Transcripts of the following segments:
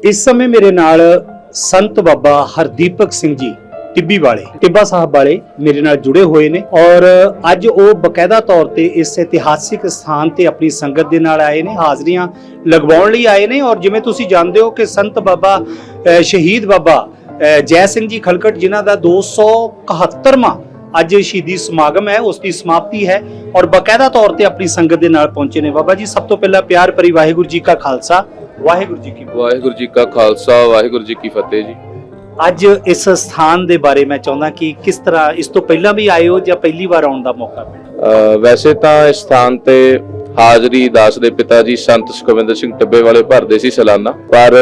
ਇਸ ਸਮੇਂ ਮੇਰੇ ਨਾਲ ਸੰਤ ਬਾਬਾ ਹਰਦੀਪਕ ਸਿੰਘ ਜੀ ਟਿੱਬੀ ਵਾਲੇ, ਟਿੱਬਾ ਸਾਹਿਬ ਵਾਲੇ ਮੇਰੇ ਨਾਲ ਜੁੜੇ ਹੋਏ ਨੇ ਔਰ ਅੱਜ ਉਹ ਬਕਾਇਦਾ ਤੌਰ ਤੇ ਇਸ ਇਤਿਹਾਸਿਕ ਸਥਾਨ ਤੇ ਆਪਣੀ ਸੰਗਤ ਦੇ ਨਾਲ ਆਏ ਨੇ, ਹਾਜ਼ਰੀਆਂ ਲਗਵਾਉਣ ਲਈ ਆਏ ਨੇ ਔਰ ਜਿਵੇਂ ਤੁਸੀਂ ਜਾਣਦੇ ਹੋ ਕਿ ਸੰਤ ਬਾਬਾ ਸ਼ਹੀਦ ਬਾਬਾ ਜੈ ਸਿੰਘ ਜੀ ਖਲਕਟ ਜਿਨ੍ਹਾਂ ਦਾ 271ਵਾਂ ਅੱਜ ਸ਼ਹੀਦੀ ਸਮਾਗਮ ਹੈ, ਉਸ ਦੀ ਸਮਾਪਤੀ ਹੈ ਔਰ ਬਕਾਇਦਾ ਤੌਰ ਤੇ ਆਪਣੀ ਸੰਗਤ ਦੇ ਨਾਲ ਪਹੁੰਚੇ ਨੇ। ਬਾਬਾ ਜੀ, ਸਭ ਤੋਂ ਪਹਿਲਾਂ ਪਿਆਰ ਭਰੀ ਵਾਹਿਗੁਰੂ ਜੀ ਕਾ ਖਾਲਸਾ। ਵਾਹਿਗੁਰੂ ਜੀ ਕੀ। ਵਾਹਿਗੁਰੂ ਜੀ ਕਾ ਖਾਲਸਾ ਵਾਹਿਗੁਰੂ ਜੀ ਕੀ ਫਤਿਹ ਜੀ ਅੱਜ ਇਸ ਸਥਾਨ ਦੇ ਬਾਰੇ ਮੈਂ ਚਾਹੁੰਦਾ ਕਿ ਕਿਸ ਤਰ੍ਹਾਂ ਇਸ ਤੋਂ ਪਹਿਲਾਂ ਵੀ ਆਏ ਹੋ ਜਾਂ ਪਹਿਲੀ ਵਾਰ ਆਉਣ ਦਾ ਮੌਕਾ ਮਿਲਿਆ ਵੈਸੇ ਤਾਂ ਇਸ ਸਥਾਨ ਤੇ ਹਾਜ਼ਰੀ ਦਾਸ ਦੇ ਪਿਤਾ ਜੀ ਸੰਤ ਸੁਖਵਿੰਦਰ ਸਿੰਘ ਟੱਬੇ ਵਾਲੇ ਭਰਦੇ ਸੀ ਸਾਲਾਨਾ। ਪਰ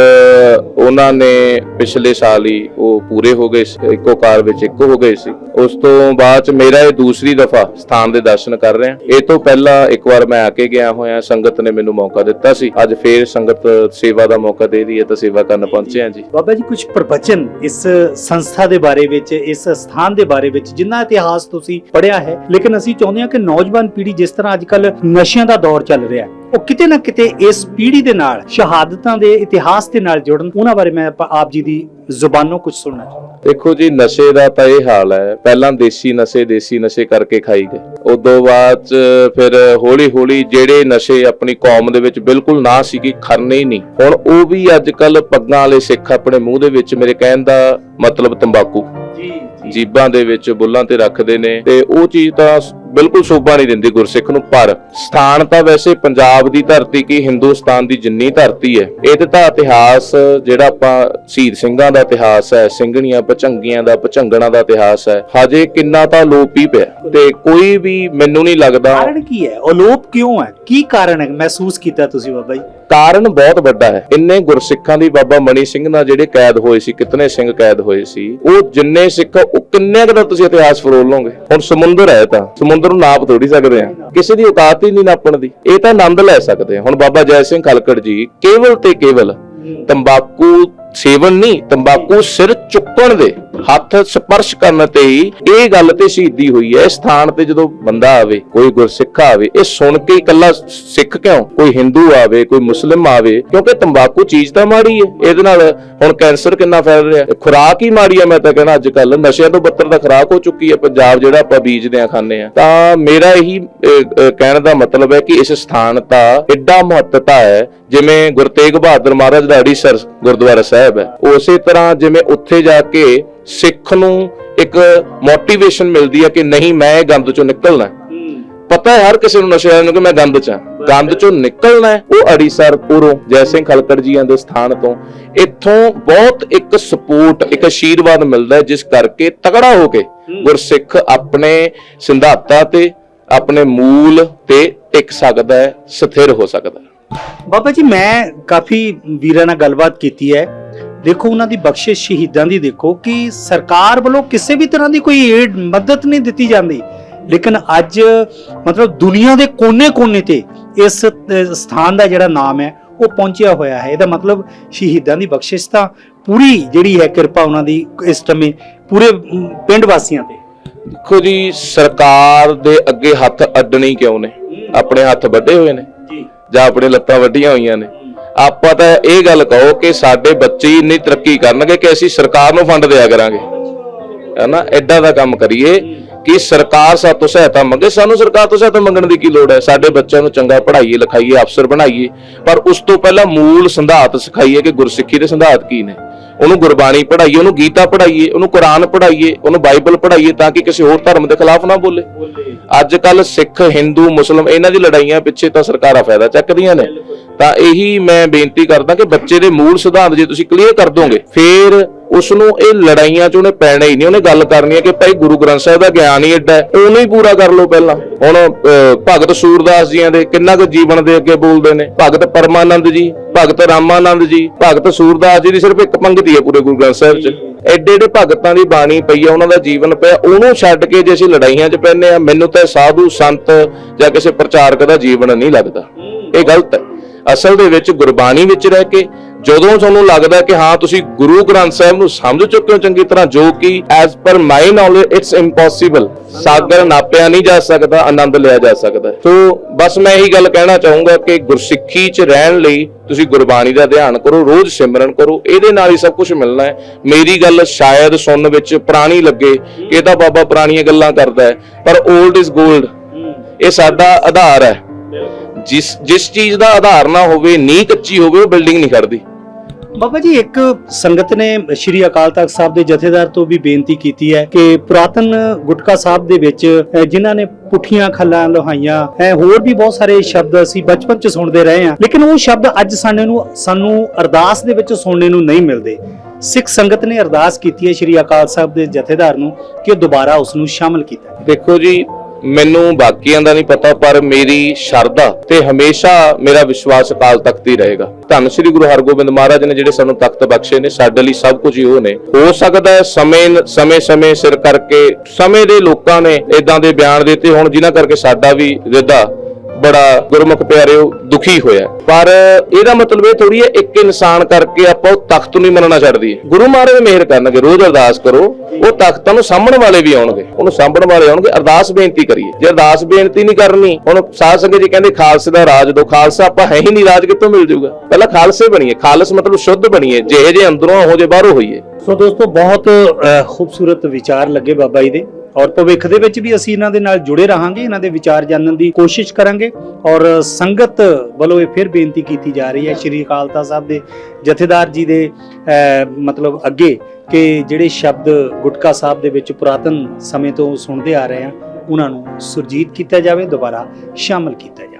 ਉਹਨਾਂ ਨੇ ਪਿਛਲੇ ਸਾਲ ਹੀ ਉਹ ਪੂਰੇ ਹੋ ਗਏ ਇੱਕੋ ਕਾਰ ਵਿੱਚ ਇੱਕ ਹੋ ਗਏ ਸੀ। ਉਸ ਤੋਂ ਬਾਅਦ ਮੇਰਾ ਇਹ ਦੂਸਰੀ ਦਫਾ ਸਥਾਨ ਦੇ ਦਰਸ਼ਨ ਕਰ ਰਿਹਾ ਇਹ ਤੋਂ ਪਹਿਲਾਂ ਇੱਕ ਵਾਰ ਮੈਂ ਆ ਕੇ ਗਿਆ ਹੋਇਆ, ਸੰਗਤ ਨੇ ਮੈਨੂੰ ਮੌਕਾ ਦਿੱਤਾ ਸੀ। ਅੱਜ ਫੇਰ ਸੰਗਤ ਸੇਵਾ ਦਾ ਮੌਕਾ ਦੇ ਰਹੀ ਹੈ ਤਾਂ ਸੇਵਾ ਕਰਨ ਪਹੁੰਚੇ ਹਾਂ ਜੀ। ਬਾਬਾ ਜੀ ਕੁਝ ਪ੍ਰਵਚਨ ਇਸ ਸੰਸਥਾ ਦੇ ਬਾਰੇ ਵਿੱਚ, ਇਸ ਸਥਾਨ ਦੇ ਬਾਰੇ ਵਿੱਚ, ਜਿੰਨਾ ਇਤਿਹਾਸ ਤੁਸੀਂ ਪੜਿਆ ਹੈ। ਲੇਕਿਨ ਅਸੀਂ ਚਾਹੁੰਦੇ ਹਾਂ ਕਿ ਨੌਜਵਾਨ ਪੀੜ੍ਹੀ ਜਿਸ ਤਰ੍ਹਾਂ ਅੱਜਕੱਲ ਨਸ਼ਿਆਂ ਦਾ ਦੌਰ ਚੱਲ ਰਿਹਾ ਹੈ। ਉਹ ਕਿਤੇ ਨਾ ਕਿਤੇ ਇਸ ਪੀੜ੍ਹੀ ਦੇ ਨਾਲ ਸ਼ਹਾਦਤਾਂ ਦੇ ਇਤਿਹਾਸ ਦੇ ਨਾਲ ਜੁੜਨ ਉਹਨਾਂ ਬਾਰੇ ਮੈਂ ਆਪਾਂ ਜੀ ਦੀ ਜ਼ੁਬਾਨੋਂ ਕੁਝ ਸੁਣਨਾ ਚਾਹੁੰਦਾ। ਦੇਖੋ ਜੀ ਨਸ਼ੇ ਦਾ ਤਾਂ ਇਹ ਹਾਲ ਹੈ। ਪਹਿਲਾਂ ਦੇਸੀ ਨਸ਼ੇ ਦੇਸੀ ਨਸ਼ੇ ਕਰਕੇ ਖਾਈ ਗਏ। ਉਦੋਂ ਬਾਅਦ ਫਿਰ ਹੌਲੀ ਹੌਲੀ ਜਿਹੜੇ ਨਸ਼ੇ ਆਪਣੀ ਕੌਮ ਦੇ ਵਿੱਚ ਬਿਲਕੁਲ ਨਾ ਸੀ ਕਿ ਖਰਨੇ ਹੀ ਨਹੀਂ। ਹੁਣ ਉਹ ਵੀ ਅੱਜ ਕੱਲ ਪੱਗਾਂ ਵਾਲੇ ਸਿੱਖ ਆਪਣੇ ਮੂੰਹ ਦੇ ਵਿੱਚ ਮੇਰੇ ਕਹਿਣ ਦਾ ਮਤਲਬ ਤੰਬਾਕੂ। ਜੀ। ਜੀਬਾਂ ਦੇ ਵਿੱਚ ਬੁੱਲਾਂ ਤੇ ਰੱਖਦੇ ਨੇ। ਤੇ ਉਹ ਚੀਜ਼ ਤਾਂ ਬਿਲਕੁਲ ਸ਼ੋਭਾ ਨਹੀਂ ਦਿੰਦੀ ਗੁਰਸਿੱਖ ਨੂੰ ਪਰ ਸਥਾਨ ਤਾਂ ਵੈਸੇ ਪੰਜਾਬ ਦੀ ਧਰਤੀ ਕੀ ਹਿੰਦੁਸਤਾਨ ਦੀ ਜਿੰਨੀ ਧਰਤੀ ਹੈ ਇਹਦੇ ਤਾਂ ਇਤਿਹਾਸ ਜਿਹੜਾ ਆਪਾਂ ਸ਼ਹੀਦ ਸਿੰਘਾਂ ਦਾ ਇਤਿਹਾਸ ਹੈ ਸਿੰਘਣੀਆਂ ਪਚੰਗੀਆਂ ਦਾ ਪਚੰਗਣਾ ਦਾ ਇਤਿਹਾਸ ਹੈ ਹਜੇ ਕਿੰਨਾ ਤਾਂ ਲੋਪ ਹੀ ਪਿਆ। ਤੇ ਕੋਈ ਵੀ ਮੈਨੂੰ ਨਹੀਂ ਲੱਗਦਾ ਕਾਰਨ ਕੀ ਹੈ? ਅਲੋਪ ਕਿਉਂ ਹੈ? ਕੀ ਕਾਰਨ ਹੈ? ਮਹਿਸੂਸ ਕੀਤਾ ਤੁਸੀਂ ਬਾਬਾ ਜੀ? ਕਾਰਨ ਬਹੁਤ ਵੱਡਾ ਹੈ। ਇੰਨੇ ਗੁਰਸਿੱਖਾਂ ਦੀ ਬਾਬਾ ਮਣੀ ਸਿੰਘ ਨਾਲ ਜਿਹੜੇ ਕੈਦ ਹੋਏ ਸੀ ਕਿਤਨੇ ਸਿੰਘ ਕੈਦ ਹੋਏ ਸੀ ਉਹ ਜਿੰਨੇ ਸਿੱਖ ਉਹ ਕਿੰਨੇ ਦਾ ਤੁਸੀਂ ਇਤਿਹਾਸ ਫਰੋਲ ਲਓਗੇ? ਹੁਣ ਸਮੁੰਦਰ ਹੈ ਇਹ ਤਾਂ। ਸਮੁੰਦਰ ਨੂੰ ਨਾਪ ਥੋੜੀ ਸਕਦੇ ਆ। ਕਿਸੇ ਦੀ ਔਕਾਤ ਹੀ ਨਹੀਂ ਨਾਪਣ ਦੀ। ਇਹ ਤਾਂ ਆਨੰਦ ਲੈ ਸਕਦੇ ਆ। ਹੁਣ ਬਾਬਾ ਜੈ ਸਿੰਘ ਖਲਕੜ ਜੀ, ਕੇਵਲ ਤੇ ਕੇਵਲ ਤੰਬਾਕੂ ਸੇਵਨ ਨਹੀਂ, ਤੰਬਾਕੂ ਸਿਰ ਚੁੱਕਣ ਦੇ ਹੱਥ ਸਪਰਸ਼ ਕਰਨ ਤੇ ਹੀ ਇਹ ਗੱਲ ਤੇ ਸ਼ਹੀਦੀ ਹੋਈ ਹੈ। ਇਸ ਸਥਾਨ ਤੇ ਜਦੋਂ ਬੰਦਾ ਆਵੇ, ਕੋਈ ਗੁਰਸਿੱਖ ਆਵੇ, ਇਹ ਸੁਣ ਕੇ ਇਕੱਲਾ ਸਿੱਖ ਕਿਉਂ? ਕੋਈ ਹਿੰਦੂ ਆਵੇ, ਕੋਈ ਮੁਸਲਿਮ ਆਵੇ, ਕਿਉਂਕਿ ਤੰਬਾਕੂ ਚੀਜ਼ ਤਾਂ ਮਾੜੀ ਹੈ। ਇਹਦੇ ਨਾਲ ਹੁਣ ਕੈਂਸਰ ਕਿੰਨਾ ਫੈਲ ਰਿਹਾ ਖੁਰਾਕ ਹੀ ਮਾੜੀ ਹੈ, ਮੈਂ ਤਾਂ ਕਹਿੰਦਾ ਅੱਜ ਕੱਲ ਨਸ਼ਿਆਂ ਤੋਂ ਬੱਤਰ ਦਾ ਖੁਰਾਕ ਹੋ ਚੁੱਕੀ ਹੈ। ਪੰਜਾਬ ਜਿਹੜਾ ਆਪਾਂ ਬੀਜਦੇ ਆ ਖਾਂਦੇ ਆ ਤਾਂ ਮੇਰਾ ਇਹੀ ਕਹਿਣ ਦਾ ਮਤਲਬ ਹੈ ਕਿ ਇਸ ਸਥਾਨ ਦਾ ਐਡਾ ਮਹੱਤਤਾ ਹੈ, ਜਿਵੇਂ ਗੁਰੂ ਤੇਗ ਬਹਾਦਰ ਮਹਾਰਾਜ ਦਾ ਅੜੀਸਰ ਗੁਰਦੁਆਰਾ ਸਾਹਿਬ ਹੈ। ਉਸੇ ਤਰ੍ਹਾਂ ਜਿਵੇਂ ਉੱਥੇ ਜਾ ਕੇ ਸਿੱਖ ਨੂੰ ਇੱਕ ਮੋਟੀਵੇਸ਼ਨ ਮਿਲਦੀ ਹੈ ਕਿ ਨਹੀਂ ਮੈਂ ਇਹ ਗੰਦ ਚੋਂ ਨਿਕਲਣਾ ਹੈ। ਪਤਾ ਹੈ ਹਰ ਕਿਸੇ ਨੂੰ ਨਸ਼ੇ ਨੂੰ ਕਿ ਮੈਂ ਗੰਦ ਚ ਹਾਂ। ਗੰਦ ਚੋਂ ਨਿਕਲਣਾ ਹੈ ਉਹ ਅੜੀਸਰ ਪੁਰੋਂ ਜੈ ਸਿੰਘ ਖਲਕੜ ਜੀਆਂ ਦੇ ਸਥਾਨ ਤੋਂ। ਇੱਥੋਂ ਬਹੁਤ ਇੱਕ ਸਪੋਰਟ ਇੱਕ ਆਸ਼ੀਰਵਾਦ ਮਿਲਦਾ ਹੈ ਜਿਸ ਕਰਕੇ ਤਗੜਾ ਹੋ ਕੇ ਗੁਰਸਿੱਖ ਆਪਣੇ ਸਿਧਾਂਤਾਂ ਤੇ ਆਪਣੇ ਮੂਲ ਤੇ ਟਿਕ ਸਕਦਾ ਹੈ ਸਥਿਰ ਹੋ ਸਕਦਾ ਹੈ। ਬਾਬਾ ਜੀ ਮੈਂ ਕਾਫੀ ਵੀਰਾਂ ਨਾਲ ਗੱਲਬਾਤ ਕੀਤੀ ਹੈ। ਦੇਖੋ ਉਹਨਾਂ ਦੀ ਬਖਸ਼ਿਸ਼ ਸ਼ਹੀਦਾਂ ਦੀ ਦੇਖੋ ਕਿ ਸਰਕਾਰ ਵੱਲੋਂ ਕਿਸੇ ਵੀ ਤਰ੍ਹਾਂ ਦੀ ਕੋਈ ਏਡ ਮਦਦ ਨਹੀਂ ਦਿੱਤੀ ਜਾਂਦੀ। ਲੇਕਿਨ ਅੱਜ ਮਤਲਬ ਦੁਨੀਆ ਦੇ ਕੋਨੇ-ਕੋਨੇ ਤੇ ਇਸ ਸਥਾਨ ਦਾ ਜਿਹੜਾ ਨਾਮ ਹੈ ਉਹ ਪਹੁੰਚਿਆ ਹੋਇਆ ਹੈ। ਇਹਦਾ ਮਤਲਬ ਸ਼ਹੀਦਾਂ ਦੀ ਬਖਸ਼ਿਸ਼ ਤਾਂ ਪੂਰੀ ਜਿਹੜੀ ਹੈ ਕਿਰਪਾ ਉਹਨਾਂ ਦੀ ਇਸ ਸਮੇਂ ਪੂਰੇ ਪਿੰਡ ਵਾਸੀਆਂ ਤੇ। ਦੇਖੋ ਜੀ ਸਰਕਾਰ ਦੇ ਅੱਗੇ ਹੱਥ ਅੱਡਣੇ ਕਿਉਂ ਨੇ? ਆਪਣੇ ਹੱਥ ਵੱਡੇ ਹੋਏ ਨੇ। ਜੀ। ਜਾਂ ਆਪਣੇ ਲੱਤਾਂ ਵੱਡੀਆਂ ਹੋਈਆਂ ਨੇ। ਆਪਾਂ ਤਾਂ ਇਹ ਗੱਲ ਕਹੋ ਕਿ ਸਾਡੇ ਬੱਚੇ ਇੰਨੀ ਤਰੱਕੀ ਕਰਨਗੇ ਕਿ ਅਸੀਂ ਸਰਕਾਰ ਨੂੰ ਫੰਡ ਦਿਆ ਕਰਾਂਗੇ। ਹੈਨਾ? ਐਡਾ ਦਾ ਕੰਮ ਕਰੀਏ ਕਿ ਸਰਕਾਰ ਸਾਤੋਂ ਸਹਾਇਤਾ ਮੰਗੇ। ਸਾਨੂੰ ਸਰਕਾਰ ਤੋਂ ਸਹਾਇਤਾ ਮੰਗਣ ਦੀ ਕੀ ਲੋੜ ਹੈ? ਸਾਡੇ ਬੱਚਿਆਂ ਨੂੰ ਚੰਗਾ ਪੜ੍ਹਾਈਏ, ਲਿਖਾਈਏ, ਅਫਸਰ ਬਣਾਈਏ। ਪਰ ਉਸ ਤੋਂ ਪਹਿਲਾਂ ਮੂਲ ਸੰਧਾਤ ਸਿਖਾਈਏ ਕਿ ਗੁਰਸਿੱਖੀ ਦੇ ਸੰਧਾਤ ਕੀ ਨੇ। ਉਹਨੂੰ ਗੁਰਬਾਣੀ ਪੜ੍ਹਾਈਏ, ਉਹਨੂੰ ਗੀਤਾ ਪੜ੍ਹਾਈਏ, ਉਹਨੂੰ ਕੁਰਾਨ ਪੜ੍ਹਾਈਏ, ਉਹਨੂੰ ਬਾਈਬਲ ਪੜ੍ਹਾਈਏ ਤਾਂ ਕਿ ਕਿਸੇ ਹੋਰ ਧਰਮ ਦੇ ਖਿਲਾਫ ਨਾ ਬੋਲੇ। ਅੱਜ ਕੱਲ ਸਿੱਖ, ਹਿੰਦੂ, ਮੁਸਲਮ, ਇਹਨਾਂ ਦੀ ਲੜਾਈਆਂ ਪਿੱਛੇ ਤਾਂ ਸਰਕਾਰਾਂ ਫਾਇਦਾ ਚੱਕਦੀਆਂ ਨੇ। ਤਾਂ ਇਹੀ ਮੈਂ ਬੇਨਤੀ ਕਰਦਾ ਕਿ ਬੱਚੇ ਦੇ ਮੂਲ ਸਿਧਾਂਤ ਜੇ ਤੁਸੀਂ ਕਲੀਅਰ ਕਰ ਦੋਗੇ ਫਿਰ ਉਸ ਨੂੰ ਇਹ ਲੜਾਈਆਂ ਚ ਉਹਨੇ ਪੈਣਾ ਹੀ ਨਹੀਂ ਉਹਨੇ ਗੱਲ ਕਰਨੀ ਹੈ ਕਿ ਭਾਈ ਗੁਰੂ ਗ੍ਰੰਥ ਸਾਹਿਬ ਦਾ ਗਿਆਨ ਹੀ ਐਡਾ ਉਹਨੂੰ ਹੀ ਪੂਰਾ ਕਰ ਲਓ ਪਹਿਲਾਂ। ਹੁਣ ਅਹ, ਭਗਤ ਸੂਰਦਾਸ ਜੀਆਂ ਦੇ ਕਿੰਨਾ ਕੁ ਜੀਵਨ ਦੇ ਅੱਗੇ ਬੋਲਦੇ ਨੇ। ਭਗਤ ਪਰਮਾਨੰਦ ਜੀ ਭਗਤ ਰਾਮਾਨੰਦ ਜੀ ਭਗਤ ਸੂਰਦਾਸ ਜੀ ਦੀ ਸਿਰਫ ਇੱਕ ਪੰਗਤੀ ਹੈ ਪੂਰੇ ਗੁਰੂ ਗ੍ਰੰਥ ਸਾਹਿਬ 'ਚ। ਐਡੇ ਐਡੇ ਭਗਤਾਂ ਦੀ ਬਾਣੀ ਪਈ ਆ ਉਹਨਾਂ ਦਾ ਜੀਵਨ ਪਿਆ ਉਹਨੂੰ ਛੱਡ ਕੇ ਜੇ ਅਸੀਂ ਲੜਾਈਆਂ 'ਚ ਪੈਨੇ ਆ ਮੈਨੂੰ ਤਾਂ ਸਾਧੂ ਸੰਤ ਜਾਂ ਕਿਸੇ ਪ੍ਰਚਾਰਕ ਦਾ ਜੀਵਨ ਨਹੀਂ ਲੱਗਦਾ। ਇਹ ਗਲਤ ਹੈ। ਅਸਲ ਦੇ ਵਿੱਚ ਗੁਰਬਾਣੀ ਵਿੱਚ ਰਹਿ ਕੇ ਜਦੋਂ ਤੁਹਾਨੂੰ ਲੱਗਦਾ ਕਿ ਹਾਂ, ਤੁਸੀਂ ਗੁਰੂ ਗ੍ਰੰਥ ਸਾਹਿਬ ਨੂੰ ਸਮਝ ਚੁੱਕੇ ਹੋ ਚੰਗੀ ਤਰ੍ਹਾਂ, ਜੋ ਕਿ as per my knowledge it's impossible ਸਾਗਰ ਨਾਪਿਆ ਨਹੀਂ ਜਾ ਸਕਦਾ, ਆਨੰਦ ਲਿਆ ਜਾ ਸਕਦਾ ਸੋ ਬਸ ਮੈਂ ਇਹੀ ਗੱਲ ਕਹਿਣਾ ਚਾਹੂੰਗਾ ਕਿ ਗੁਰਸਿੱਖੀ 'ਚ ਰਹਿਣ ਲਈ ਤੁਸੀਂ ਗੁਰਬਾਣੀ ਦਾ ਧਿਆਨ ਕਰੋ, ਰੋਜ਼ ਸਿਮਰਨ ਕਰੋ, ਇਹਦੇ ਨਾਲ ਹੀ ਸਭ ਕੁਝ ਮਿਲਣਾ ਹੈ। ਮੇਰੀ ਗੱਲ ਸ਼ਾਇਦ ਸੁਣਨ ਵਿੱਚ ਪੁਰਾਣੀ ਲੱਗੇ, ਇਹ ਤਾਂ ਬਾਬਾ ਪੁਰਾਣੀਆਂ ਗੱਲਾਂ ਕਰਦਾ ਹੈ, ਪਰ 올ਡ ਇਜ਼ 골ਡ ਇਹ ਸਾਡਾ ਆਧਾਰ ਹੈ। ਜਿਸ ਜਿਸ ਚੀਜ਼ ਦਾ ਆਧਾਰ ਨਾ ਹੋਵੇ ਨੀਂਹ ਕੱਚੀ ਹੋਵੇ ਉਹ ਬਿਲਡਿੰਗ ਨਹੀਂ ਖੜਦੀ। ਬਾਬਾ ਜੀ ਇੱਕ ਸੰਗਤ ਨੇ ਸ਼੍ਰੀ ਅਕਾਲ ਤਖਤ ਸਾਹਿਬ ਦੇ ਜਥੇਦਾਰ ਤੋਂ ਵੀ ਬੇਨਤੀ ਕੀਤੀ ਹੈ ਕਿ ਪੁਰਾਤਨ ਗੁਟਕਾ ਸਾਹਿਬ ਦੇ ਵਿੱਚ ਜਿਨ੍ਹਾਂ ਨੇ ਪੁੱਠੀਆਂ ਖੱਲਾਂ ਲੋਹਾਈਆਂ ਹੈ ਹੋਰ ਵੀ ਬਹੁਤ ਸਾਰੇ ਸ਼ਬਦ ਅਸੀਂ ਬਚਪਨ ਚ ਸੁਣਦੇ ਰਹੇ ਹਾਂ। ਲੇਕਿਨ ਉਹ ਸ਼ਬਦ ਅੱਜ ਸਾਨੂੰ ਨੂੰ ਸਾਨੂੰ ਅਰਦਾਸ ਦੇ ਵਿੱਚ ਸੁਣਨੇ ਨੂੰ ਨਹੀਂ ਮਿਲਦੇ। ਸਿੱਖ ਸੰਗਤ ਨੇ ਅਰਦਾਸ ਕੀਤੀ ਹੈ ਸ਼੍ਰੀ ਅਕਾਲ ਸਾਹਿਬ ਦੇ ਜਥੇਦਾਰ ਨੂੰ ਕਿ ਦੁਬਾਰਾ ਉਸ ਨੂੰ ਸ਼ਾਮਲ ਕੀਤਾ ਦੇਖੋ ਜੀ ਮੈਨੂੰ ਬਾਕੀਆਂ ਦਾ ਨਹੀਂ ਪਤਾ, ਪਰ ਮੇਰੀ ਸ਼ਰਧਾ ਤੇ ਹਮੇਸ਼ਾ ਮੇਰਾ ਵਿਸ਼ਵਾਸ ਅਕਾਲ ਤਖਤ ਹੀ ਰਹੇਗਾ। ਧੰਨ ਸ੍ਰੀ ਗੁਰੂ ਹਰਗੋਬਿੰਦ ਮਹਾਰਾਜ ਨੇ ਜਿਹੜੇ ਸਾਨੂੰ ਤਖਤ ਬਖਸ਼ੇ ਨੇ, ਸਾਡੇ ਲਈ ਸਭ ਕੁਝ ਹੀ ਉਹ ਨੇ। ਹੋ ਸਕਦਾ ਹੈ ਸਮੇਂ ਸਮੇਂ ਸਮੇਂ ਸਿਰ ਕਰਕੇ, ਸਮੇਂ ਦੇ ਲੋਕਾਂ ਨੇ ਇਦਾਂ ਦੇ ਬਿਆਨ ਦਿੱਤੇ ਹੁਣ, ਜਿਨ੍ਹਾਂ ਕਰਕੇ ਸਾਡਾ ਵੀ ਰਿਦਾ ਬੜਾ ਗੁਰਮੁਖ ਪਿਆਰਿਓ ਦੁਖੀ ਹੋਇਆ। ਪਰ ਇਹਦਾ ਮਤਲਬ ਇਹ ਥੋੜੀ ਹੈ, ਇੱਕ ਇਨਸਾਨ ਕਰਕੇ ਆਪਾਂ ਉਹ ਤਖਤ ਨੂੰ ਹੀ ਮੰਨਣਾ ਛੱਡ ਦਈਏ। ਗੁਰੂ ਮਹਾਰਾਜ ਮਿਹਰ ਕਰਨਗੇ, ਰੋਜ਼ ਅਰਦਾਸ ਕਰੋ। ਉਹ ਤਖਤਾਂ ਨੂੰ ਸਾਂਭਣ ਵਾਲੇ ਵੀ ਆਉਣਗੇ। ਉਹਨੂੰ ਸਾਂਭਣ ਵਾਲੇ ਆਉਣਗੇ। ਅਰਦਾਸ ਬੇਨਤੀ ਕਰੀਏ। ਜੇ ਅਰਦਾਸ ਬੇਨਤੀ ਨਹੀਂ ਕਰਨੀ ਹੁਣ ਸਾਧ ਸੰਗਤ ਜੀ ਕਹਿੰਦੇ ਖਾਲਸੇ ਦਾ ਰਾਜ ਦੋ। ਖਾਲਸਾ ਆਪਾਂ ਹੈ ਹੀ ਨਹੀਂ ਰਾਜ ਕਿੱਥੋਂ ਮਿਲ ਜਾਊਗਾ? ਪਹਿਲਾਂ ਖਾਲਸੇ ਬਣੀਏ। ਖਾਲਸ ਮਤਲਬ ਸ਼ੁੱਧ ਬਣੀਏ। ਜਿਹੇ ਜੇ ਅੰਦਰੋਂ ਹੋ ਜੇ ਬਾਹਰੋਂ ਹੋਈਏ। ਸੋ ਦੋਸਤੋ ਬਹੁਤ ਖੂਬਸੂਰਤ ਵਿਚਾਰ ਲੱਗੇ ਬਾਬਾ ਜੀ ਦੇ। ਔਰ ਭਵਿੱਖ ਦੇ ਵਿੱਚ ਵੀ ਅਸੀਂ ਇਹਨਾਂ ਦੇ ਨਾਲ ਜੁੜੇ ਰਹਾਂਗੇ। ਇਹਨਾਂ ਦੇ ਵਿਚਾਰ ਜਾਣਨ ਦੀ ਕੋਸ਼ਿਸ਼ ਕਰਾਂਗੇ। ਔਰ ਸੰਗਤ ਵੱਲੋਂ ਇਹ ਫਿਰ ਬੇਨਤੀ ਕੀਤੀ ਜਾ ਰਹੀ ਹੈ। ਸ਼੍ਰੀ ਅਕਾਲ ਸਾਹਿਬ ਦੇ ਜਥੇਦਾਰ ਜੀ ਦੇ ਅਹ, ਮਤਲਬ ਅੱਗੇ ਕਿ ਜਿਹੜੇ ਸ਼ਬਦ ਗੁਟਕਾ ਸਾਹਿਬ ਦੇ ਵਿੱਚ ਪੁਰਾਤਨ ਸਮੇਂ ਤੋਂ ਸੁਣਦੇ ਆ ਰਹੇ ਆ, ਉਹਨਾਂ ਨੂੰ ਸੁਰਜੀਤ ਕੀਤਾ ਜਾਵੇ, ਦੁਬਾਰਾ ਸ਼ਾਮਲ ਕੀਤਾ ਜਾਵੇ।